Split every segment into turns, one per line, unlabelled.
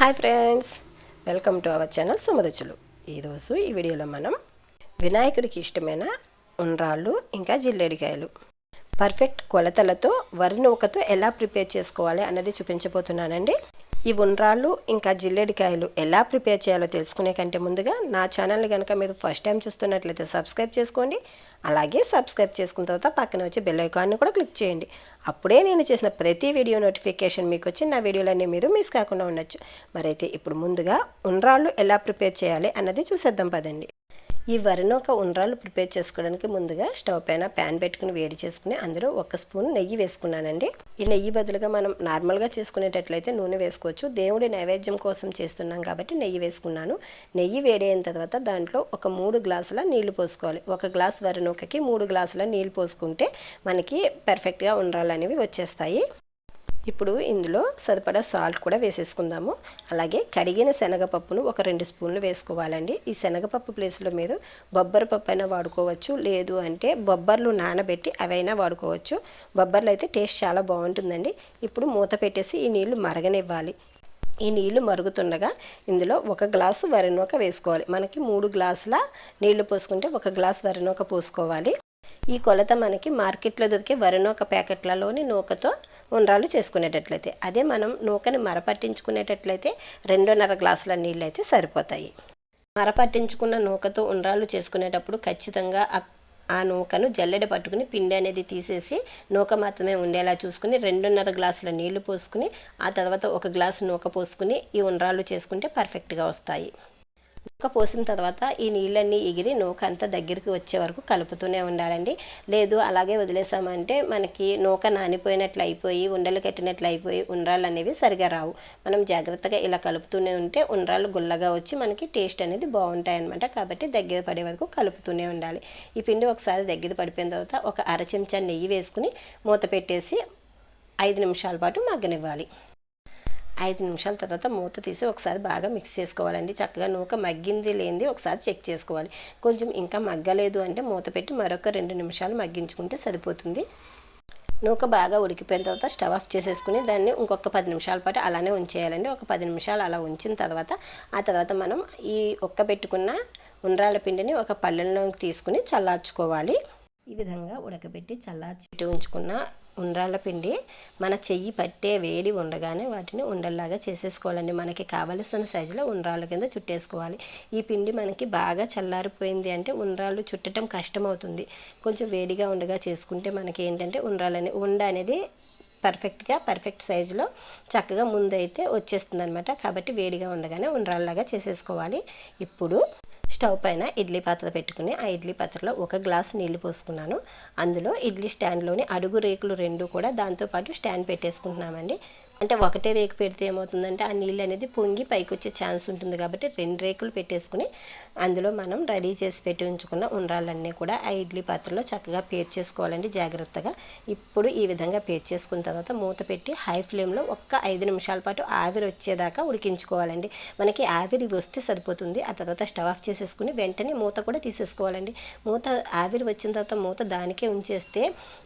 Hi friends welcome to our channel Sumaruchulu ఈరోజు ఈ వీడియోలో మనం వినాయకుడికి ఇష్టమైన ఉండ్రాళ్ళు ఇంకా జిల్లేడికాయలు. పర్ఫెక్ట్ కొలతలతో వరి నూకతో ఎలా ప్రిపేర్ చేసుకోవాలి అన్నది చూపించబోతున్నానండి. ఈ ఉండ్రాళ్ళు ఇంకా జిల్లేడికాయలు ఎలా ప్రిపేర్ చేయాలో తెలుసుకునే కంటే ముందుగా నా ఛానల్ని కనుక మీరు ఫస్ట్ టైం చూస్తున్నట్లయితే సబ్స్క్రైబ్ చేసుకోండి. అలాగే సబ్స్క్రైబ్ చేసుకున్న తర్వాత పక్కన వచ్చి బెల్ ఐకాన్ని కూడా క్లిక్ చేయండి. అప్పుడే నేను చేసిన ప్రతి వీడియో నోటిఫికేషన్ మీకు వచ్చి నా వీడియోలన్నీ మీరు మిస్ కాకుండా ఉండొచ్చు. మరైతే ఇప్పుడు ముందుగా ఉండ్రాళ్ళు ఎలా ప్రిపేర్ చేయాలి అన్నది చూసేద్దాం పదండి. ఈ వరినొక ఉండ్రాలు ప్రిపేర్ చేసుకోవడానికి ముందుగా స్టవ్ పైన ప్యాన్ పెట్టుకుని వేడి చేసుకుని అందులో ఒక స్పూన్ నెయ్యి వేసుకున్నానండి. ఈ నెయ్యి బదులుగా మనం నార్మల్గా చేసుకునేటట్లయితే నూనె వేసుకోవచ్చు. దేవుడి నైవేద్యం కోసం చేస్తున్నాం కాబట్టి నెయ్యి వేసుకున్నాను. నెయ్యి వేడి అయిన తర్వాత దాంట్లో ఒక మూడు గ్లాసుల నీళ్ళు పోసుకోవాలి. ఒక గ్లాస్ వరినొకకి మూడు గ్లాసుల నీళ్ళు పోసుకుంటే మనకి పర్ఫెక్ట్గా ఉండ్రాలు అనేవి వచ్చేస్తాయి. ఇప్పుడు ఇందులో సరిపడా సాల్ట్ కూడా వేసేసుకుందాము. అలాగే కడిగిన శనగపప్పును ఒక రెండు స్పూన్లు వేసుకోవాలండి. ఈ శనగపప్పు ప్లేస్లో మీరు బొబ్బరి పప్పు అయినా వాడుకోవచ్చు. లేదు అంటే బొబ్బర్లు నానబెట్టి అవైనా వాడుకోవచ్చు. బొబ్బర్లు అయితే టేస్ట్ చాలా బాగుంటుందండి. ఇప్పుడు మూత పెట్టేసి ఈ నీళ్ళు మరగనివ్వాలి. ఈ నీళ్ళు మరుగుతుండగా ఇందులో ఒక గ్లాసు వరినొక వేసుకోవాలి. మనకి మూడు గ్లాసుల నీళ్ళు పోసుకుంటే ఒక గ్లాసు వరినొక పోసుకోవాలి. ఈ కొలత మనకి మార్కెట్లో దొరికే వరినొక ప్యాకెట్లలోని నూకతో ఉండ్రాలు చేసుకునేటట్లయితే. అదే మనం నూకని మరపట్టించుకునేటట్లయితే రెండున్నర గ్లాసుల నీళ్ళు అయితే సరిపోతాయి మరపట్టించుకున్న నూకతో ఉండ్రాలు చేసుకునేటప్పుడు ఖచ్చితంగా ఆ నూకను జల్లెడ పట్టుకుని పిండి అనేది తీసేసి నూక మాత్రమే ఉండేలా చూసుకుని రెండున్నర గ్లాసుల నీళ్ళు పోసుకుని ఆ తర్వాత ఒక గ్లాసు నూక పోసుకుని ఈ ఉండ్రాలు చేసుకుంటే పర్ఫెక్ట్గా వస్తాయి. నూక పోసిన తర్వాత ఈ నీళ్ళన్నీ ఎగిరి నూక అంతా దగ్గరికి వచ్చే వరకు కలుపుతూనే ఉండాలండి. లేదు అలాగే వదిలేసామంటే మనకి నూక నానిపోయినట్లు అయిపోయి ఉండలు కట్టినట్లు అయిపోయి ఉండ్రాలు అనేవి సరిగా రావు. మనం జాగ్రత్తగా ఇలా కలుపుతూనే ఉంటే ఉండ్రాలు గుల్లగా వచ్చి మనకి టేస్ట్ అనేది బాగుంటాయి అనమాట కాబట్టి దగ్గర పడే వరకు కలుపుతూనే ఉండాలి. ఈ పిండి ఒకసారి దగ్గర పడిపోయిన తర్వాత ఒక అర చెంచా నెయ్యి వేసుకుని మూత పెట్టేసి ఐదు నిమిషాల పాటు మగ్గనివ్వాలి. ఐదు నిమిషాల తర్వాత మూత తీసి ఒకసారి బాగా మిక్స్ చేసుకోవాలండి. చక్కగా నూక మగ్గింది లేనిది ఒకసారి చెక్ చేసుకోవాలి. కొంచెం ఇంకా మగ్గలేదు అంటే మూత పెట్టి మరొక రెండు నిమిషాలు మగ్గించుకుంటే సరిపోతుంది. నూక బాగా ఉడికిపోయిన తర్వాత స్టవ్ ఆఫ్ చేసేసుకుని దాన్ని ఇంకొక పది నిమిషాల పాటు అలానే ఉంచేయాలండి. ఒక పది నిమిషాలు అలా ఉంచిన తర్వాత ఆ తర్వాత మనం ఈ ఒక్క పెట్టుకున్న ఉండ్రాల పిండిని ఒక పళ్ళెంలోకి తీసుకుని చల్లార్చుకోవాలి. ఈ విధంగా ఉడకబెట్టి చల్లార్చి ఉంచుకున్న ఉండ్రాళ్ళ పిండి మన చెయ్యి పట్టే వేడి ఉండగానే వాటిని ఉండల్లాగా చేసేసుకోవాలండి. మనకి కావలసిన సైజులో ఉండ్రాళ్ళ కింద చుట్టేసుకోవాలి. ఈ పిండి మనకి బాగా చల్లారిపోయింది అంటే ఉండ్రాళ్ళు చుట్టడం కష్టమవుతుంది. కొంచెం వేడిగా ఉండగా చేసుకుంటే మనకి ఏంటంటే ఉండ్రాలని ఉండ అనేది పర్ఫెక్ట్గా పర్ఫెక్ట్ సైజులో చక్కగా ముందైతే వచ్చేస్తుంది అనమాట కాబట్టి వేడిగా ఉండగానే ఉండ్రాళ్ళలాగా చేసేసుకోవాలి. ఇప్పుడు స్టవ్ పైన ఇడ్లీ పాత్ర పెట్టుకుని ఆ ఇడ్లీ పాత్రలో ఒక గ్లాస్ నీళ్ళు పోసుకున్నాను. అందులో ఇడ్లీ స్టాండ్లోని అడుగు రేకులు రెండు కూడా దాంతోపాటు స్టాండ్ పెట్టేసుకుంటున్నామండి. అంటే ఒకటే రేకు పెడితే ఏమవుతుందంటే ఆ నీళ్ళు అనేది పొంగి పైకి వచ్చే ఛాన్స్ ఉంటుంది కాబట్టి రెండు రేకులు పెట్టేసుకుని అందులో మనం రెడీ చేసి పెట్టి ఉంచుకున్న ఉండ్రాలన్నీ కూడా ఆ ఇడ్లీ పాత్రలో చక్కగా పేర్ చేసుకోవాలండి జాగ్రత్తగా. ఇప్పుడు ఈ విధంగా పేర్ చేసుకున్న తర్వాత మూత పెట్టి హై ఫ్లేమ్లో ఒక్క ఐదు నిమిషాల పాటు ఆవిరి వచ్చేదాకా ఉడికించుకోవాలండి. మనకి ఆవిరి వస్తే సరిపోతుంది. ఆ తర్వాత స్టవ్ ఆఫ్ చేసేసుకుని వెంటనే మూత కూడా తీసేసుకోవాలండి. మూత ఆవిరి వచ్చిన తర్వాత మూత దానికే ఉంచేస్తే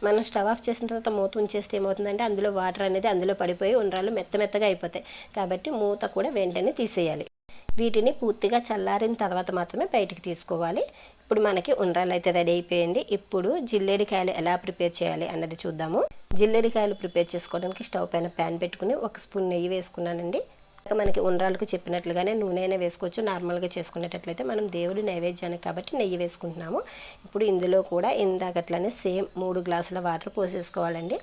మనం స్టవ్ ఆఫ్ చేసిన తర్వాత మూత ఉంచేస్తే ఏమవుతుందంటే అందులో వాటర్ అనేది అందులో పడిపోయి ఉండ్రాలు మెత్త మెత్తగా అయిపోతాయి. కాబట్టి మూత కూడా వెంటనే తీసేయాలి. వీటిని పూర్తిగా చల్లారిన తర్వాత మాత్రమే బయటికి తీసుకోవాలి. ఇప్పుడు మనకి ఉండ్రాలు అయితే రెడీ అయిపోయింది. ఇప్పుడు జిల్లేడికాయలు ఎలా ప్రిపేర్ చేయాలి అన్నది చూద్దాము. జిల్లేడికాయలు ప్రిపేర్ చేసుకోవడానికి స్టవ్ పైన ప్యాన్ పెట్టుకుని ఒక స్పూన్ నెయ్యి వేసుకున్నానండి. మనకి ఉండ్రాలకు చెప్పినట్లుగానే నూనె అయినా వేసుకోవచ్చు. నార్మల్గా చేసుకునేటట్లయితే మనం దేవుడి నైవేద్యానికి కాబట్టి నెయ్యి వేసుకుంటున్నాము. ఇప్పుడు ఇందులో కూడా ఇందాకట్లనే సేమ్ మూడు గ్లాసుల వాటర్ పోసేసుకోవాలండి.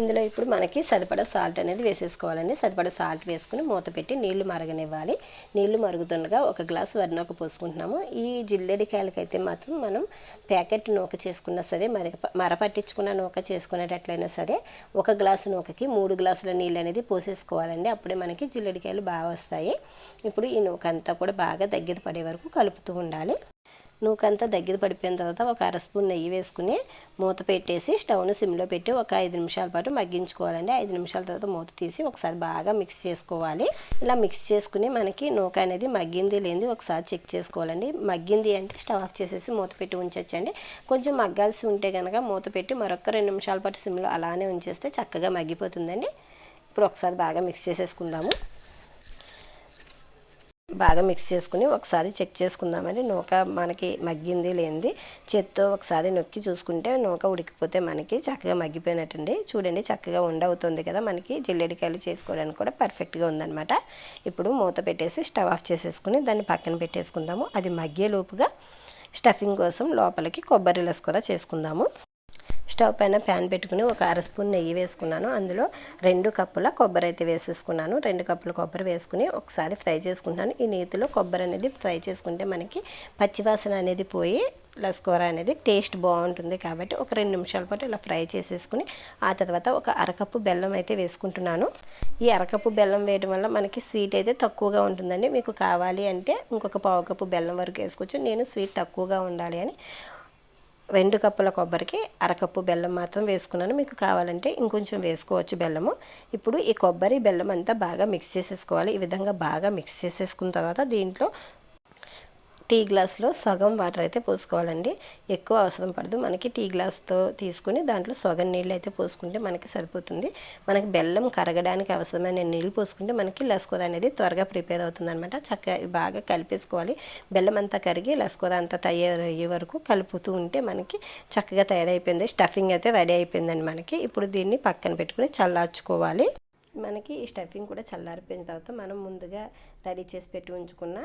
ఇందులో ఇప్పుడు మనకి సరిపడా సాల్ట్ అనేది వేసేసుకోవాలండి. సరిపడా సాల్ట్ వేసుకుని మూత పెట్టి నీళ్ళు మరగనివ్వాలి. నీళ్ళు మరుగుతుండగా ఒక గ్లాస్ వరినొక పోసుకుంటున్నాము. ఈ జిల్లెడికాయలకైతే మాత్రం మనం ప్యాకెట్ నూక చేసుకున్నా సరే మరి మరపట్టించుకున్న నూక చేసుకునేటట్లయినా సరే ఒక గ్లాసు నూకకి మూడు గ్లాసుల నీళ్ళు అనేది పోసేసుకోవాలండి. అప్పుడే మనకి జిల్లెడికాయలు బాగా వస్తాయి. ఇప్పుడు ఈ నూక అంతా కూడా బాగా దగ్గర పడే వరకు కలుపుతూ ఉండాలి. నూకంతా దగ్గర పడిపోయిన తర్వాత ఒక అర స్పూన్ నెయ్యి వేసుకుని మూత పెట్టేసి స్టవ్ను సిమ్లో పెట్టి ఒక ఐదు నిమిషాల పాటు మగ్గించుకోవాలండి. ఐదు నిమిషాల తర్వాత మూత తీసి ఒకసారి బాగా మిక్స్ చేసుకోవాలి. ఇలా మిక్స్ చేసుకుని మనకి నూక అనేది మగ్గింది లేనిది ఒకసారి చెక్ చేసుకోవాలండి. మగ్గింది అంటే స్టవ్ ఆఫ్ చేసేసి మూత పెట్టి ఉంచొచ్చండి. కొంచెం మగ్గాల్సి ఉంటే కనుక మూత పెట్టి మరొక రెండు నిమిషాల పాటు సిమ్లో అలానే ఉంచేస్తే చక్కగా మగ్గిపోతుందండి. ఇప్పుడు ఒకసారి బాగా మిక్స్ చేసేసుకుందాము. బాగా మిక్స్ చేసుకుని ఒకసారి చెక్ చేసుకుందామండి. నూక మనకి మగ్గింది లేనిది. చేత్తో ఒకసారి నొక్కి చూసుకుంటే నూక ఉడికిపోతే మనకి చక్కగా మగ్గిపోయినట్టండి. చూడండి చక్కగా ఉండవుతుంది కదా మనకి. జిల్లెడికాయలు చేసుకోవడానికి కూడా పర్ఫెక్ట్గా ఉందన్నమాట. ఇప్పుడు మూత పెట్టేసి స్టవ్ ఆఫ్ చేసేసుకుని దాన్ని పక్కన పెట్టేసుకుందాము. అది మగ్గే లోపుగా స్టఫింగ్ కోసం లోపలికి కొబ్బరి లస్ కూడా చేసుకుందాము. స్టవ్ పైన ప్యాన్ పెట్టుకుని ఒక అర స్పూన్ నెయ్యి వేసుకున్నాను. అందులో రెండు కప్పుల కొబ్బరి అయితే వేసేసుకున్నాను. రెండు కప్పుల కొబ్బరి వేసుకుని ఒకసారి ఫ్రై చేసుకుంటాను ఈ నీతిలో కొబ్బరి అనేది ఫ్రై చేసుకుంటే మనకి పచ్చివాసన అనేది పోయి లస్కూర అనేది టేస్ట్ బాగుంటుంది కాబట్టి ఒక రెండు నిమిషాల పాటు ఇలా ఫ్రై చేసేసుకుని ఆ తర్వాత ఒక అరకప్పు బెల్లం అయితే వేసుకుంటున్నాను. ఈ అరకప్పు బెల్లం వేయడం వల్ల మనకి స్వీట్ అయితే తక్కువగా ఉంటుందండి. మీకు కావాలి అంటే ఇంకొక పావు కప్పు బెల్లం వరకు వేసుకోవచ్చు. నేను స్వీట్ తక్కువగా ఉండాలి అని రెండు కప్పుల కొబ్బరికి అరకప్పు బెల్లం మాత్రం వేసుకున్నాను. మీకు కావాలంటే ఇంకొంచెం వేసుకోవచ్చు బెల్లము. ఇప్పుడు ఈ కొబ్బరి బెల్లం అంతా బాగా మిక్స్ చేసేసుకోవాలి. ఈ విధంగా బాగా మిక్స్ చేసేసుకున్న తర్వాత దీంట్లో టీ గ్లాస్లో సగం వాటర్ అయితే పోసుకోవాలండి. ఎక్కువ అవసరం పడదు. మనకి టీ గ్లాస్తో తీసుకుని దాంట్లో సగం నీళ్ళు అయితే పోసుకుంటే మనకి సరిపోతుంది. మనకి బెల్లం కరగడానికి అవసరమైన నీళ్ళు పోసుకుంటే మనకి లస్కోద అనేది త్వరగా ప్రిపేర్ అవుతుంది అనమాట చక్కగా బాగా కలిపేసుకోవాలి. బెల్లం అంతా కరిగి లస్కోద అంతా తయారయ్యే వరకు కలుపుతూ ఉంటే మనకి చక్కగా తయారైపోయింది. స్టఫింగ్ అయితే రెడీ అయిపోయిందండి మనకి. ఇప్పుడు దీన్ని పక్కన పెట్టుకుని చల్లార్చుకోవాలి. మనకి ఈ స్టఫింగ్ కూడా చల్లారిపోయిన తర్వాత మనం ముందుగా రెడీ చేసి పెట్టి ఉంచుకున్న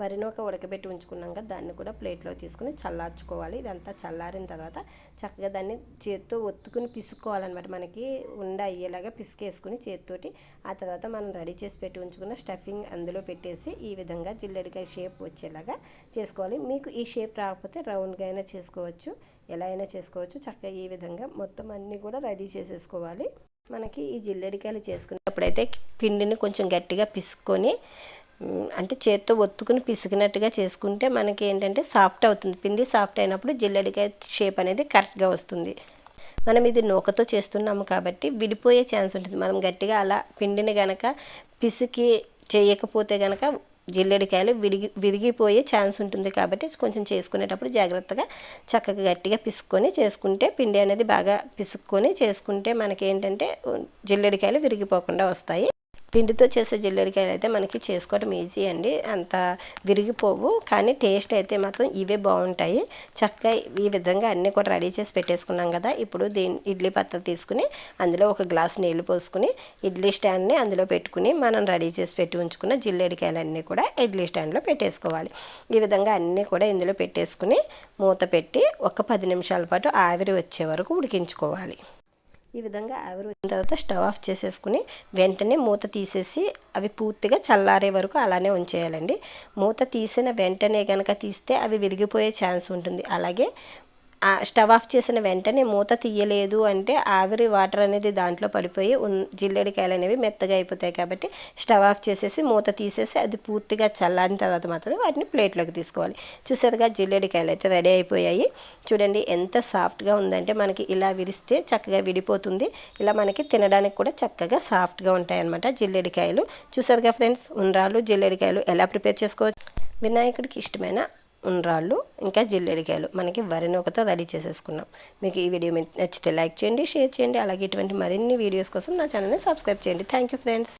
వరినూక ఉడకబెట్టి ఉంచుకున్నాం కదా దాన్ని కూడా ప్లేట్లో తీసుకుని చల్లార్చుకోవాలి. ఇదంతా చల్లారిన తర్వాత చక్కగా దాన్ని చేత్తో ఒత్తుకుని పిసుకోవాలన్నమాట మనకి ఉండ అయ్యేలాగా పిసికేసుకుని చేత్తోటి ఆ తర్వాత మనం రెడీ చేసి పెట్టి ఉంచుకున్న స్టఫింగ్ అందులో పెట్టేసి ఈ విధంగా జిల్లెడికాయ షేప్ వచ్చేలాగా చేసుకోవాలి. మీకు ఈ షేప్ రాకపోతే రౌండ్గా అయినా చేసుకోవచ్చు ఎలా అయినా చేసుకోవచ్చు. చక్కగా ఈ విధంగా మొత్తం అన్నీ కూడా రెడీ చేసేసుకోవాలి. మనకి ఈ జిల్లెడికాయలు చేసుకునేటప్పుడైతే పిండిని కొంచెం గట్టిగా పిసుకొని అంటే చేత్తో ఒత్తుకుని పిసికినట్టుగా చేసుకుంటే మనకి ఏంటంటే సాఫ్ట్ అవుతుంది. పిండి సాఫ్ట్ అయినప్పుడు జిల్లడికాయ షేప్ అనేది కరెక్ట్గా వస్తుంది. మనం ఇది నూకతో చేస్తున్నాము కాబట్టి విడిపోయే ఛాన్స్ ఉంటుంది. మనం గట్టిగా అలా పిండిని గనక పిసికి చేయకపోతే గనక జిల్లెడికాయలు విరిగి విరిగిపోయే ఛాన్స్ ఉంటుంది కాబట్టి కొంచెం చేసుకునేటప్పుడు జాగ్రత్తగా చక్కగా గట్టిగా పిసుక్కొని చేసుకుంటే పిండి అనేది బాగా పిసుక్కొని చేసుకుంటే మనకి ఏంటంటే జిల్లెడికాయలు విరిగిపోకుండా వస్తాయి. పిండితో చేసే జిల్లెడికాయలు అయితే మనకి చేసుకోవడం ఈజీ అండి. అంత విరిగిపోవు. కానీ టేస్ట్ అయితే మాత్రం ఇవే బాగుంటాయి. చక్కగా ఈ విధంగా అన్నీ కూడా రెడీ చేసి పెట్టేసుకున్నాం కదా. ఇప్పుడు దీని ఇడ్లీ పత్ర తీసుకుని అందులో ఒక గ్లాస్ నీళ్ళు పోసుకుని ఇడ్లీ స్టాండ్ని అందులో పెట్టుకుని మనం రెడీ చేసి పెట్టి ఉంచుకున్న జిల్లెడికాయలన్నీ కూడా ఇడ్లీ స్టాండ్లో పెట్టేసుకోవాలి. ఈ విధంగా అన్నీ కూడా ఇందులో పెట్టేసుకుని మూత పెట్టి ఒక పది నిమిషాల పాటు ఆవిరి వచ్చే వరకు ఉడికించుకోవాలి. ఈ విధంగా ఆవిరి వచ్చిన తర్వాత స్టవ్ ఆఫ్ చేసేసుకుని వెంటనే మూత తీసేసి అవి పూర్తిగా చల్లారే వరకు అలానే ఉంచేయాలండి. మూత తీసిన వెంటనే కనుక తీస్తే అవి విరిగిపోయే ఛాన్స్ ఉంటుంది. అలాగే స్టవ్ ఆఫ్ చేసిన వెంటనే మూత తీయలేదు అంటే ఆవిరి వాటర్ అనేది దాంట్లో పడిపోయి జిల్లెడికాయలు అనేవి మెత్తగా అయిపోతాయి కాబట్టి స్టవ్ ఆఫ్ చేసేసి మూత తీసేసి అది పూర్తిగా చల్లారిన తర్వాత మాత్రమే వాటిని ప్లేట్లోకి తీసుకోవాలి. చూసారుగా జిల్లెడికాయలు అయితే రెడీ అయిపోయాయి. చూడండి ఎంత సాఫ్ట్గా ఉందంటే మనకి ఇలా విరిస్తే చక్కగా విడిపోతుంది. ఇలా మనకి తినడానికి కూడా చక్కగా సాఫ్ట్గా ఉంటాయి అన్నమాట జిల్లెడికాయలు. చూసారుగా ఫ్రెండ్స్ ఉండ్రాలు జిల్లెడికాయలు ఎలా ప్రిపేర్ చేసుకోవచ్చు? వినాయకుడికి ఇష్టమైన ఉండ్రాళ్ళు ఇంకా జిల్లేడికాయలు మనకి వరి నూకతో రెడీ చేసేసుకున్నాం. మీకు ఈ వీడియో నచ్చితే లైక్ చేయండి షేర్ చేయండి అలాగే ఇటువంటి మరిన్ని వీడియోస్ కోసం నా ఛానల్ని సబ్స్క్రైబ్ చేయండి. Thank you friends.